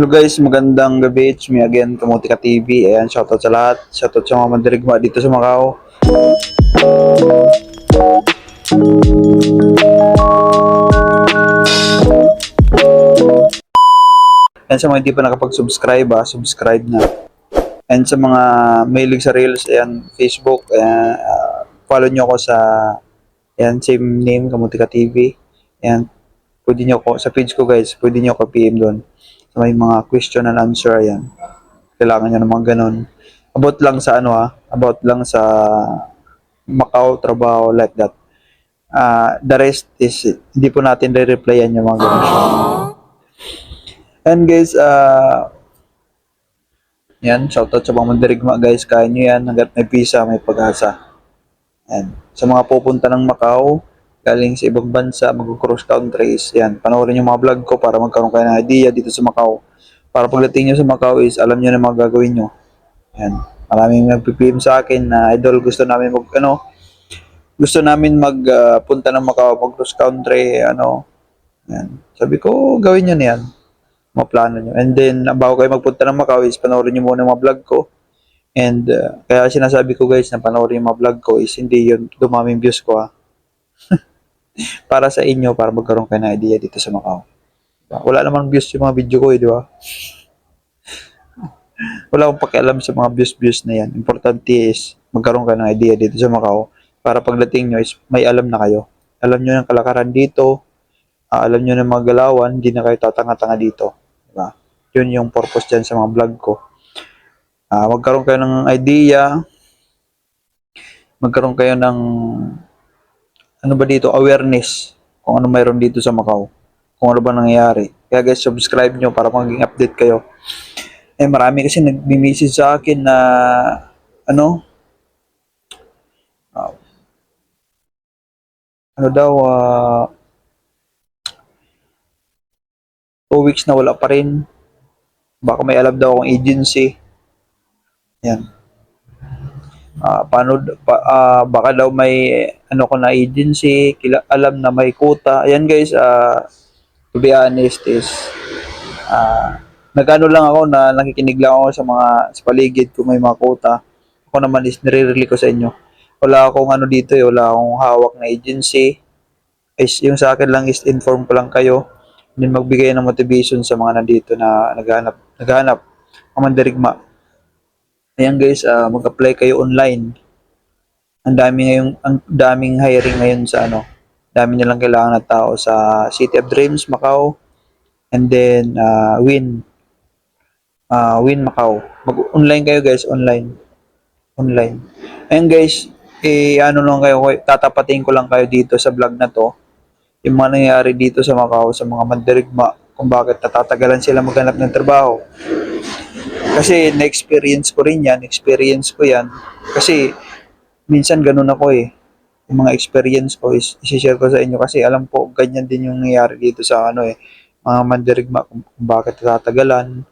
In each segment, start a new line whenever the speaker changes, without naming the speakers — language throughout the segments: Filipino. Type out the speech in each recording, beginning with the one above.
Hello guys, magandang gabi. It's me again, Kamuti Ka TV. Ayan, shoutout sa lahat. Shoutout sa mga mandirigma dito sa Macau. And sa mga hindi pa nakapag-subscribe, ah, subscribe na. And sa mga mailig sa Reels, ayan, Facebook, ayan, ah, follow nyo ako sa ayan, same name, Kamuti Ka TV. Ayan, pwede nyo ako, sa page ko guys, pwede nyo ako PM doon. So, may mga question and answer, ayan. Kailangan nyo naman ganun. About lang sa ano ha, about lang sa Macau, trabaho, like that. Ah, the rest is, hindi po natin re-replyan yung mga ganun. And guys, ah, yan, shoutout sa mga mandirigma guys, kaya nyo yan, hanggat may visa, may pag-asa. Yan. Sa mga pupunta ng Macau, galing sa ibang bansa, mag-cross countries, yan, panoorin yung mga vlog ko para magkaroon kayo ng idea dito sa Macau. Para pagdating nyo sa Macau is, alam nyo na mga gagawin nyo. Yan. Maraming nagpipim sa akin na idol, gusto namin mag, ano, gusto namin magpunta ng Macau, mag-cross country, ano, yan. Sabi ko, gawin nyo na yan. Mga plano nyo. And then, bago kayo magpunta ng Macau is, panoorin nyo muna yung mga vlog ko. And, uh, kaya sinasabi ko guys, na panoorin yung mga vlog ko is, hindi yun dumaming views ko ha para sa inyo para magkaroon kayo ng idea dito sa Macau. Diba? Wala namang views yung mga video ko eh, di ba? Wala akong pakialam sa mga views-views na yan. Importante is magkaroon kayo ng idea dito sa Macau para pagdating nyo is may alam na kayo. Alam nyo ng kalakaran dito, ah, alam nyo ng mga galawan, hindi na kayo tatanga-tanga dito. Diba? Yun yung purpose dyan sa mga vlog ko. Ah, magkaroon kayo ng idea, magkaroon kayo ng ano ba dito, awareness kung ano mayroon dito sa Macau. Kung ano ba nangyayari. Kaya guys, subscribe nyo para maging update kayo. Eh, marami kasi nagmi-message sa akin na ano, ah, ano daw, ah, two weeks na wala pa rin. Baka may alam daw akong agency. Yan. Ah, paano pa, ah, baka daw may ano ko na agency, kila, alam na may quota. Ayan guys, ah, to be honest is ah, nagano lang ako na nakikinig lang ako sa mga sa paligid kung may mga quota. Ako naman is nire-relay ko sa inyo. Wala akong ano dito eh, wala akong hawak na agency. Is yung sa akin lang is inform ko lang kayo. Then magbigay ng motivation sa mga nandito na naghahanap, naghahanap ang mandirigma. Ayan guys, ah, mag-apply kayo online. Ang dami ngayong ang daming hiring ngayon sa ano. Dami nilang kailangan na tao sa City of Dreams, Macau. And then ah, Win. Ah, Win Macau. Mag-online kayo guys, online. Online. Ayan guys, eh ano lang kayo, tatapatin ko lang kayo dito sa vlog na to. Yung mga nangyayari dito sa Macau, sa mga mandirigma, kung bakit natatagalan sila maghanap ng trabaho. Kasi na-experience ko rin yan, experience ko yan. Kasi minsan ganun ako eh. Yung mga experience ko is i-share ko sa inyo kasi alam ko ganyan din yung nangyayari dito sa ano eh. Mga mandirigma kung, kung bakit natatagalan,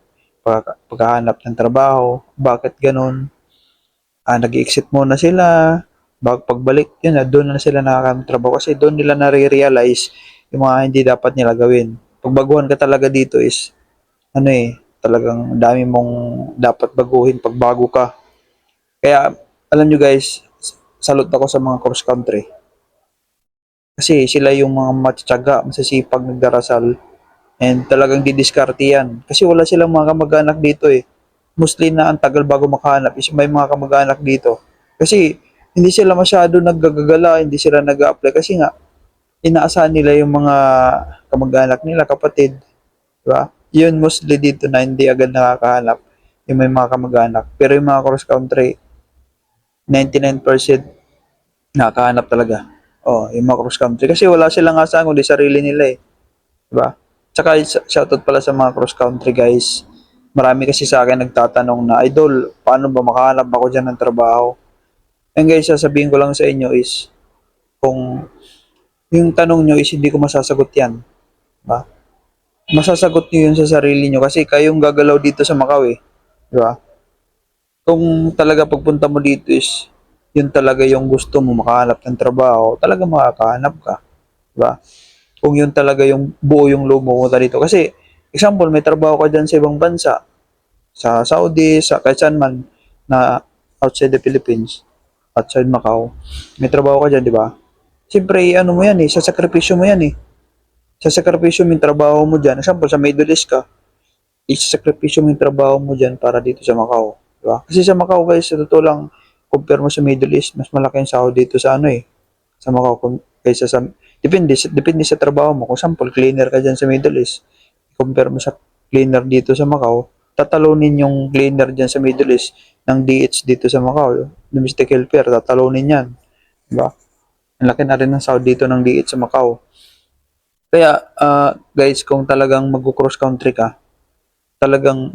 pag, paghahanap ng trabaho, bakit ganun. Ah, nag-exit muna sila, bag pagbalik, yun na, doon na sila nakakatrabaho kasi doon nila nare-realize yung mga hindi dapat nila gawin. Pagbaguhan ka talaga dito is, ano eh, talagang dami mong dapat baguhin pag bago ka. Kaya, alam nyo guys, salute ako sa mga cross country. Kasi sila yung mga matyaga, masasipag, nagdarasal, and talagang didiskarte yan. Kasi wala silang mga kamag-anak dito eh. Mostly na ang tagal bago makahanap is may mga kamag-anak dito. Kasi hindi sila masyado naggagagala, hindi sila nag apply kasi nga inaasahan nila yung mga kamag-anak nila, kapatid. Diba? Yun mostly dito na hindi agad nakakahanap yung may mga kamag-anak. Pero yung mga cross country, 99% nakakahanap talaga. Oh, yung mga cross country. Kasi wala silang asahan kundi sarili nila eh. Diba? Tsaka sh- shoutout pala sa mga cross country guys. Marami kasi sa akin nagtatanong na, Idol, paano ba makahanap ako dyan ng trabaho? And guys, sasabihin ko lang sa inyo is, kung yung tanong nyo is hindi ko masasagot yan. Diba? Masasagot nyo yun sa sarili nyo kasi kayong gagalaw dito sa Macau eh. Diba? Kung talaga pagpunta mo dito is, yun talaga yung gusto mo makahanap ng trabaho, talaga makakahanap ka. Diba? Kung yun talaga yung buo yung loob mo pumunta dito. Kasi, example, may trabaho ka dyan sa ibang bansa, sa Saudi, sa kahit saan man, na outside the Philippines, outside Macau, may trabaho ka dyan, di ba? Siyempre, ano mo yan eh, sa sakripisyo mo yan eh. Sa sakripisyo mo yung trabaho mo dyan. Example, sa Middle East ka, isasakripisyo mo yung trabaho mo dyan para dito sa Macau. Di ba? Kasi sa Macau guys, sa totoo lang, compare mo sa Middle East, mas malaki yung sahod dito sa ano eh, sa Macau kaysa sa, depende, depende sa trabaho mo. Kung example, cleaner ka dyan sa Middle East, compare mo sa cleaner dito sa Macau, tatalunin yung cleaner dyan sa Middle East ng DH dito sa Macau. Domestic helper, tatalunin yan. Di ba? Ang laki na rin ng sahod dito ng DH sa Macau. Kaya, ah, guys, kung talagang mag-cross country ka, talagang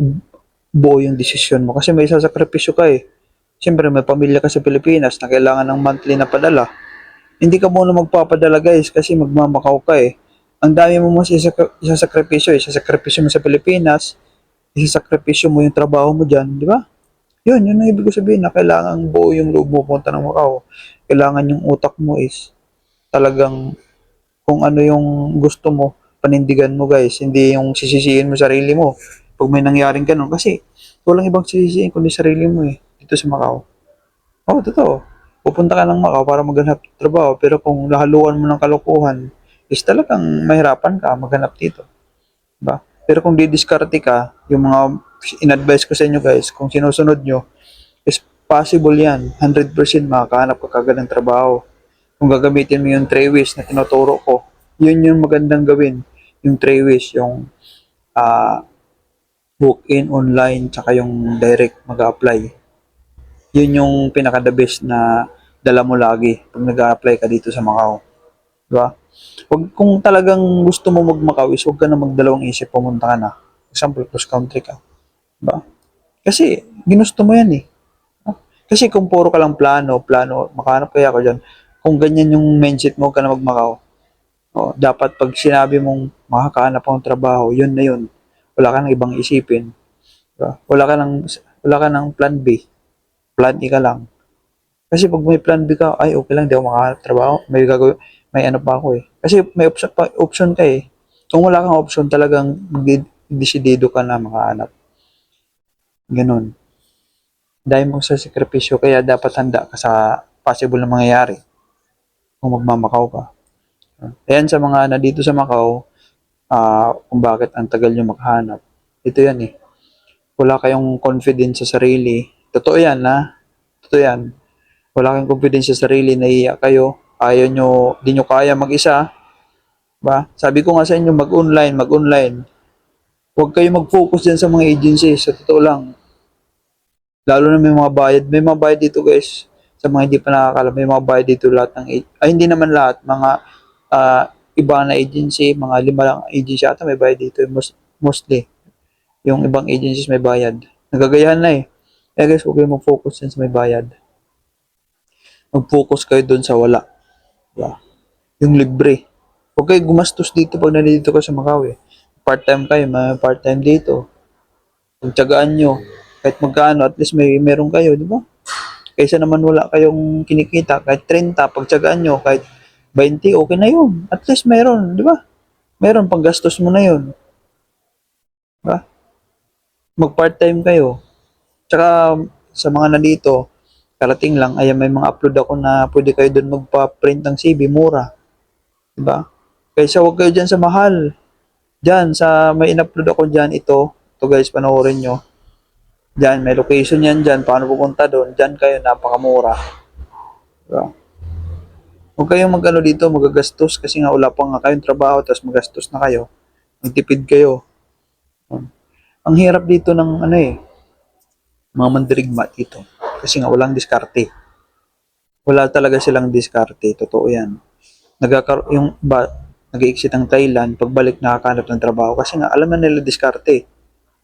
buo yung desisyon mo. Kasi may sasakripisyo ka eh. Siyempre, may pamilya ka sa Pilipinas na kailangan ng monthly na padala. Hindi ka muna magpapadala guys kasi magmamakaw ka eh. Ang dami mo mas isasak- isasakripisyo eh. Isasakripisyo mo sa Pilipinas, isasakripisyo mo yung trabaho mo dyan, di ba? Yun, yun ang ibig ko sabihin na kailangan buo yung loob mo punta ng Macau. Kailangan yung utak mo is talagang kung ano yung gusto mo, panindigan mo guys. Hindi yung sisisihin mo sarili mo pag may nangyaring ganun. Kasi walang ibang sisisihin kundi sarili mo eh, dito sa Macau. Oo, totoo. Pupunta ka ng Macau para maghanap trabaho, pero kung nahaluan mo ng kalokohan, is talagang mahirapan ka maghanap dito. Diba? Pero kung didiskarte ka, yung mga in-advise ko sa inyo guys, kung sinusunod nyo, is possible yan. 100% makakahanap ka kagad ng trabaho. Kung gagamitin mo yung three ways na tinuturo ko, yun yung magandang gawin. Yung three ways, yung ah book-in online, tsaka yung direct mag-apply. Yun yung pinaka-the best na dala mo lagi pag nag-apply ka dito sa Macau. Diba? Wag, kung talagang gusto mo mag-Macau is huwag ka na magdalawang isip, pumunta ka na. Example, cross country ka. Diba? Kasi, ginusto mo yan eh. Kasi kung puro ka lang plano, plano, makahanap kaya ako dyan. Kung ganyan yung mindset mo, ka na mag-Macau. O, dapat pag sinabi mong makakahanap ng trabaho, yun na yun. Wala ka nang ibang isipin. Diba? Wala ka nang, wala ka nang plan B. Plan A ka lang. Kasi pag may plan B ka, ay okay lang, di ako makahanap trabaho. May gagawin, may ano pa ako eh. Kasi may option, pa, option ka eh. Kung wala kang option, talagang di- desidido ka na makahanap. Ganon. Dahil mo sa sakripisyo, kaya dapat handa ka sa possible na mangyayari kung magmamakaw ka. Ayan sa mga na dito sa Macau, ah, kung bakit ang tagal nyo makahanap. Ito yan eh. Wala kayong confidence sa sarili. Totoo yan ha. Totoo yan. Wala kayong confidence sa sarili, naiiyak kayo. Ayaw nyo, di nyo kaya mag-isa. Ba? Sabi ko nga sa inyo, mag-online, mag-online. Huwag kayo mag-focus dyan sa mga agencies. Sa totoo lang. Lalo na may mga bayad. May mga bayad dito guys. Sa mga hindi pa nakakalam, may mga bayad dito lahat ng, ay hindi naman lahat, mga ah, iba na agency, mga lima lang agency ata may bayad dito, most, mostly. Yung ibang agencies may bayad. Nagagayahan na eh. Eh guys, huwag kayong mag-focus sa may bayad. Mag-focus kayo doon sa wala. Diba? Yung libre. Huwag kayo gumastos dito pag nandito ka sa Macau eh. Part-time kayo, may part-time dito. Pagtsagaan nyo, kahit magkano, at least may meron kayo, di ba? Kaysa naman wala kayong kinikita, kahit 30, pagtsagaan nyo, kahit 20, okay na yun. At least meron, di ba? Meron, panggastos mo na yun. Di ba? Mag-part-time kayo. Tsaka, sa mga nandito, karating lang, ayan, may mga upload ako na pwede kayo doon magpa-print ng CV, mura. Di ba? Kaysa huwag kayo dyan sa mahal. Dyan, sa may in-upload ako dyan, ito. Ito guys, panoorin nyo. Dyan, may location yan dyan. Paano pupunta doon? Dyan kayo, napakamura. Diba? Huwag kayong mag-ano dito, magagastos kasi nga wala pa nga kayong trabaho tapos magastos na kayo. Magtipid kayo. Um, Ang hirap dito ng ano eh, mga mandirigma dito. Kasi nga walang diskarte. Wala talaga silang diskarte. Totoo yan. Nagkakar yung ba, nag-exit ang Thailand, pagbalik nakakahanap ng trabaho kasi nga alam na nila diskarte.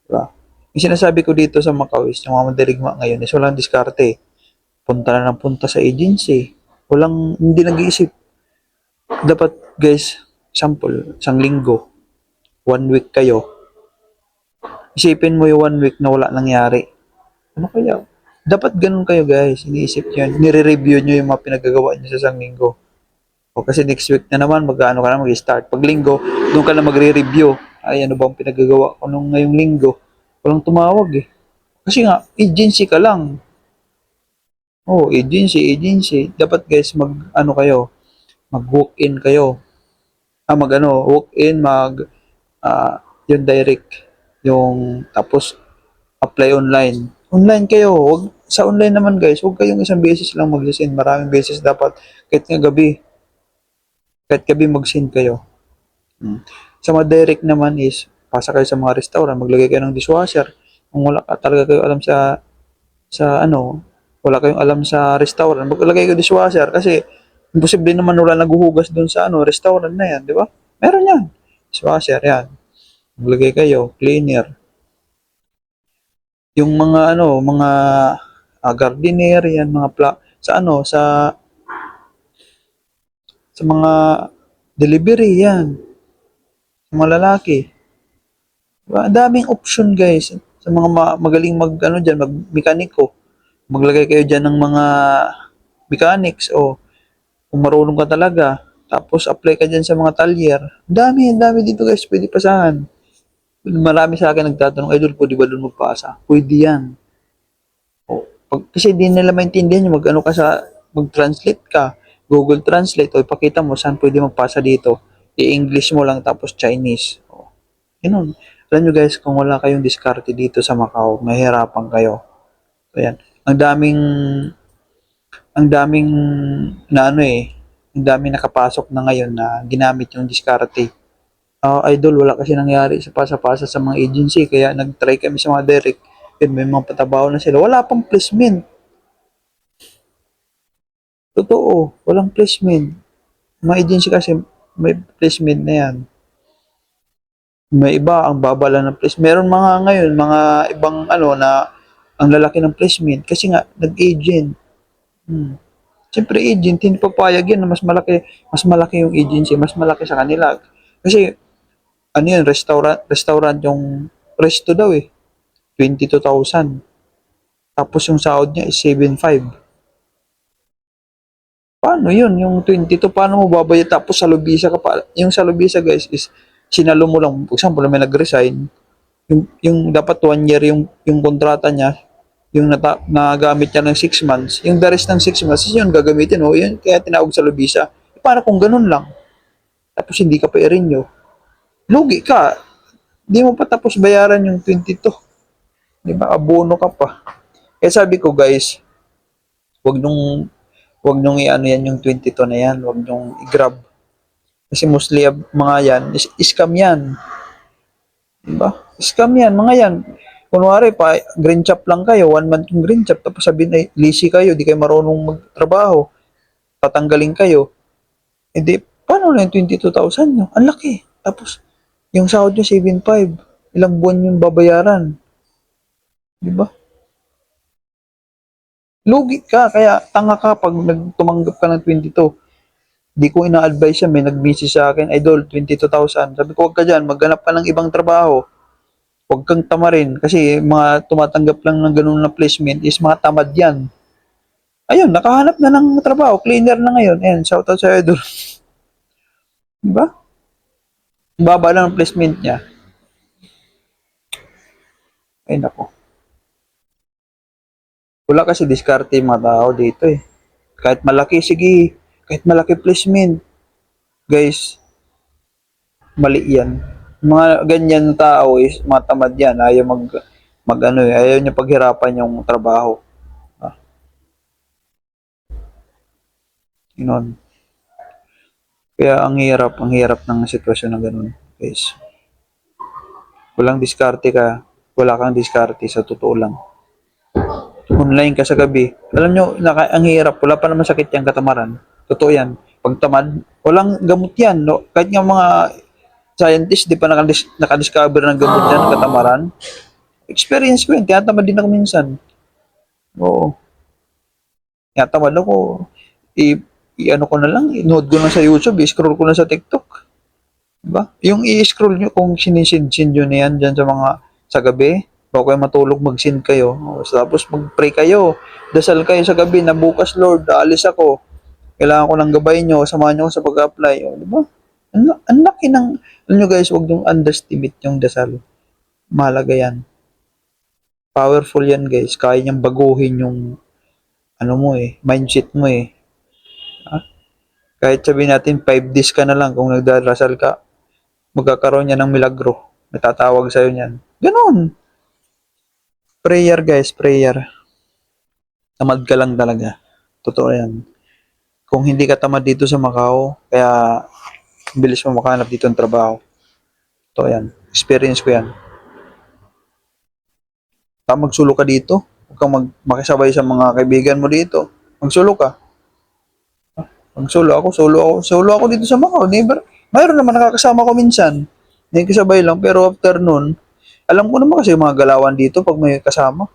Diba? Yung sinasabi ko dito sa Macau is, yung mga mandirigma ngayon is walang diskarte. Punta na ng punta sa agency. Walang, hindi nag-iisip. Dapat, guys, sample, isang linggo, one week kayo. Isipin mo yung one week na wala nangyari. Ano kaya? Dapat ganun kayo, guys. Iniisip nyo. Nire-review nyo yung mga pinagagawa nyo sa isang linggo. O kasi next week na naman, mag-ano ka na, mag-start. Pag linggo, doon ka na magre-review. Ay, ano bang pinagagawa ko nung ngayong linggo? Walang tumawag eh. Kasi nga, agency ka lang. Oh, agency, agency. Dapat guys, mag, ano kayo, mag-walk-in kayo. Ah, mag ano, walk-in, mag, ah, yung direct. Yung, tapos, apply online. Online kayo. Wag, sa online naman guys, huwag kayong isang beses lang mag-send. Maraming beses dapat. Kahit nga gabi. Kahit gabi mag-send kayo. Hmm. Sa mga direct naman is, pasa kayo sa mga restaurant, maglagay kayo ng dishwasher. Kung wala ka talaga kayo alam sa, sa ano, wala kayong alam sa restaurant, maglagay kayo dishwasher kasi imposible naman wala naghuhugas doon sa ano, restaurant na yan, di ba? Meron yan. Dishwasher, yan. Maglagay kayo, cleaner. Yung mga ano, mga ah, gardener, yan, mga pla sa ano, sa sa mga delivery, yan. Sa mga lalaki. Diba? Daming option, guys. Sa mga ma- magaling mag, ano dyan, mag mekaniko. Maglagay kayo dyan ng mga mechanics o kung marunong ka talaga. Tapos apply ka dyan sa mga talyer. Dami, dami dito guys, pwede pasahan. Marami sa akin nagtatanong, idol po, di ba doon magpasa? Pwede yan. O, pag, kasi di nila maintindihan yung mag-ano ka sa, mag-translate ka. Google Translate, o ipakita mo saan pwede magpasa dito. I-English mo lang tapos Chinese. O, ganun. Alam nyo guys, kung wala kayong diskarte dito sa Macau, mahirapan kayo. Ayan. Ang daming, ang daming, na ano eh, ang daming nakapasok na ngayon na ginamit yung diskarte. Ah, idol, wala kasi nangyari sa pasa-pasa sa mga agency, kaya nag-try kami sa mga direct. Yun, may mga patabaho na sila. Wala pang placement. Totoo, walang placement. Mga agency kasi, may placement na yan. May iba, ang babala ng placement. Meron mga ngayon, mga ibang ano na ang lalaki ng placement kasi nga nag-agent. Hmm. Siyempre agent, hindi papayag yan na mas malaki, mas malaki yung agency, mas malaki sa kanila. Kasi ano yun, restaurant, restaurant yung resto daw eh. 22,000. Tapos yung sahod niya is 7,500. Paano yun? Yung 22, paano mo babayad? Tapos sa Lubisa ka pa. Yung sa Lubisa guys is sinalo mo lang. For example, may nag-resign. Yung, yung dapat one year yung, yung kontrata niya, yung nata, nagamit niya ng 6 months, yung the rest ng 6 months, yun gagamitin mo. Yun, kaya tinawag sa Lubisa. E, para kung ganun lang. Tapos hindi ka pa i-renew. Lugi ka. Hindi mo pa tapos bayaran yung 22. Di ba? Abono ka pa. Kaya sabi ko guys, wag nung wag nung i-ano yan yung 22 na yan, wag nung i-grab. Kasi mostly ab- mga yan, is, scam yan. Diba? Scam yan, mga yan. Kunwari pa, green chop lang kayo, one month yung green chop, tapos sabihin ay, lisi kayo, di kayo marunong magtrabaho, tatanggalin kayo. Hindi, paano na yung 22,000 nyo? Ang laki. Tapos, yung sahod nyo 7,500. Ilang buwan yung babayaran. Di ba? Lugi ka, kaya tanga ka pag nagtumanggap ka ng 22. Di ko ina-advise yan, may nag-message sa akin, idol, 22,000. Sabi ko, huwag ka dyan, maghanap ka ng ibang trabaho. Huwag kang tamarin, kasi mga tumatanggap lang ng ganun na placement is mga tamad yan. Ayun, nakahanap na ng trabaho, cleaner na ngayon. Ayan, shout out sa idol. Di ba? Ang Baba lang ang placement niya. Ay, nako. Wala kasi diskarte yung mga tao dito eh. Kahit malaki, sige. Kahit malaki placement. Guys, mali yan. Mga ganyan na tao is mga tamad yan. Ayaw mag, mag ano eh. Ayaw niya paghirapan yung trabaho. Ah. Yun. Kaya ang hirap, ang hirap ng sitwasyon na ganun. Guys. Walang diskarte ka. Wala kang diskarte sa totoo lang online ka sa gabi. Alam nyo, naka, ang hirap. Wala pa naman sakit yung katamaran. Totoo yan. Pag tamad, walang gamot yan. No? Kahit nga mga scientist, di pa nakadis- nakadiscover ng gamot yan, ng katamaran. Experience ko yun. Tinatamad din ako minsan. Oo. Tinatamad ako. I, i-ano ko na lang, i-note ko na sa YouTube, i-scroll ko na sa TikTok. Diba? Yung i-scroll nyo, kung sinisin-sin nyo na yan dyan sa mga, sa gabi, bago kayo matulog, mag-sin kayo. O, Tapos mag-pray kayo. Dasal kayo sa gabi na bukas, Lord, aalis ako. Kailangan ko ng gabay nyo, samahan nyo ako sa pag-apply. O, di ba? Ang, ang laki ng, alam nyo guys, huwag nyo underestimate yung dasal. Mahalaga yan. Powerful yan guys. Kaya niyang baguhin yung, ano mo eh, mindset mo eh. Ha? Kahit sabihin natin, 5 days ka na lang kung nagdarasal ka, magkakaroon niya ng milagro. May tatawag sa'yo niyan. Ganon. Prayer guys, prayer. Tamad ka lang talaga. Totoo yan. Kung hindi ka tamad dito sa Macau, kaya bilis mo makahanap dito ng trabaho. Totoo yan. Experience ko yan. Tama magsulo ka dito. Huwag kang mag makisabay sa mga kaibigan mo dito. Magsulo ka. Ah, Magsulo ako, solo ako. Solo ako dito sa Macau. Never. Mayroon naman nakakasama ko minsan. Hindi kasabay lang. Pero after nun, alam ko naman kasi mga galawan dito pag may kasama.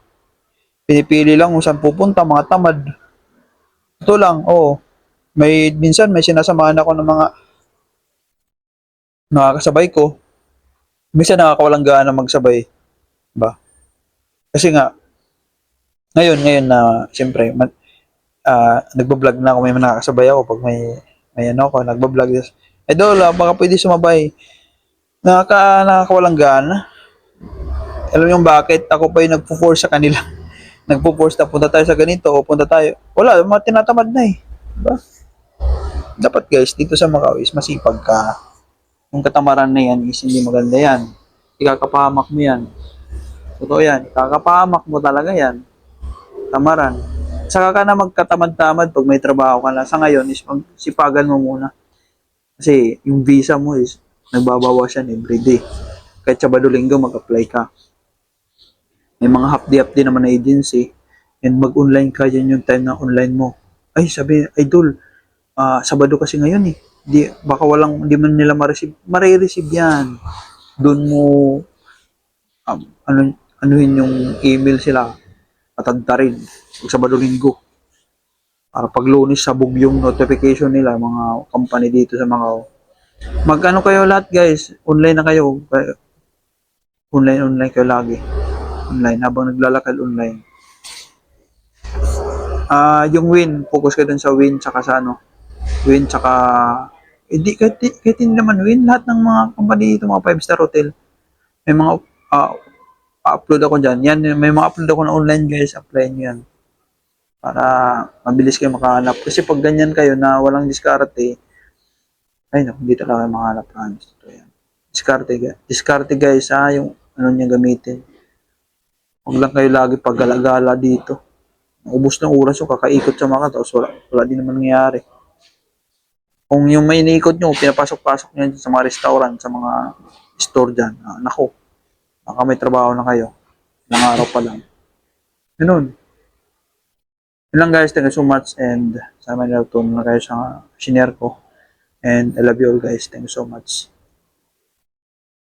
Pinipili lang kung saan pupunta, mga tamad. Ito lang, oo. May, minsan may sinasamahan ako ng mga nakakasabay ko. Minsan nakakawalang gana magsabay. Ba? Kasi nga, ngayon, ngayon na, siyempre, man, ah, nagbablog na ako, may nakakasabay ako pag may, may ano ako, nagbablog. Idol, ah, baka pwede sumabay. Nakaka, nakakawalang gana. Alam niyo bakit? Ako pa yung nagpo-force sa kanila. nagpo-force na punta tayo sa ganito o punta tayo. Wala, mga tinatamad na eh. Diba? Dapat guys, dito sa Macau is masipag ka. Yung katamaran na yan is hindi maganda yan. Ikakapahamak mo yan. Totoo yan. Kakapahamak mo talaga yan. Tamaran. Saka ka na magkatamad-tamad pag may trabaho ka na. Sa ngayon is magsipagan mo muna. Kasi yung visa mo is nagbabawas yan everyday. Kahit sa Badulinggo mag-apply ka. May mga half-day-half din naman na agency. And mag-online ka yan yung time na online mo. Ay, sabi, idol, ah Sabado kasi ngayon eh. Di, baka walang, di man nila ma-receive. Mare-receive yan. Doon mo, um, ano, anuhin yung email sila. Patanta rin. Pag Sabado linggo. Para pag lunes sabog yung notification nila, mga company dito sa mga Magkano kayo lahat guys? Online na kayo. Online, online kayo lagi. Online. Habang naglalakad online. Ah, yung win, focus ka dun sa win tsaka sa ano. Win tsaka hindi kahit, kahit hindi naman win lahat ng mga company dito, mga 5 star hotel. May mga ah, upload ako diyan. Yan, may mga upload ako na online guys, apply niyo yan. Para mabilis kayo makahanap. Kasi pag ganyan kayo na walang diskarte, ay no, hindi talaga makahanap promise. Ito yan. Diskarte. Diskarte guys, ha, yung ano niya gamitin. Huwag lang kayo lagi paggalagala dito. Ubus ng oras yung kakaikot sa mga tapos wala, wala din naman nangyayari. Kung yung may iniikot nyo, pinapasok-pasok nyo sa mga restaurant, sa mga store dyan, ah, nako, baka may trabaho na kayo. Ilang araw pa lang. Ganun. Yun lang guys, thank you so much and sana may natutunan na kayo sa shinare ko. And I love you all guys. Thank you so much.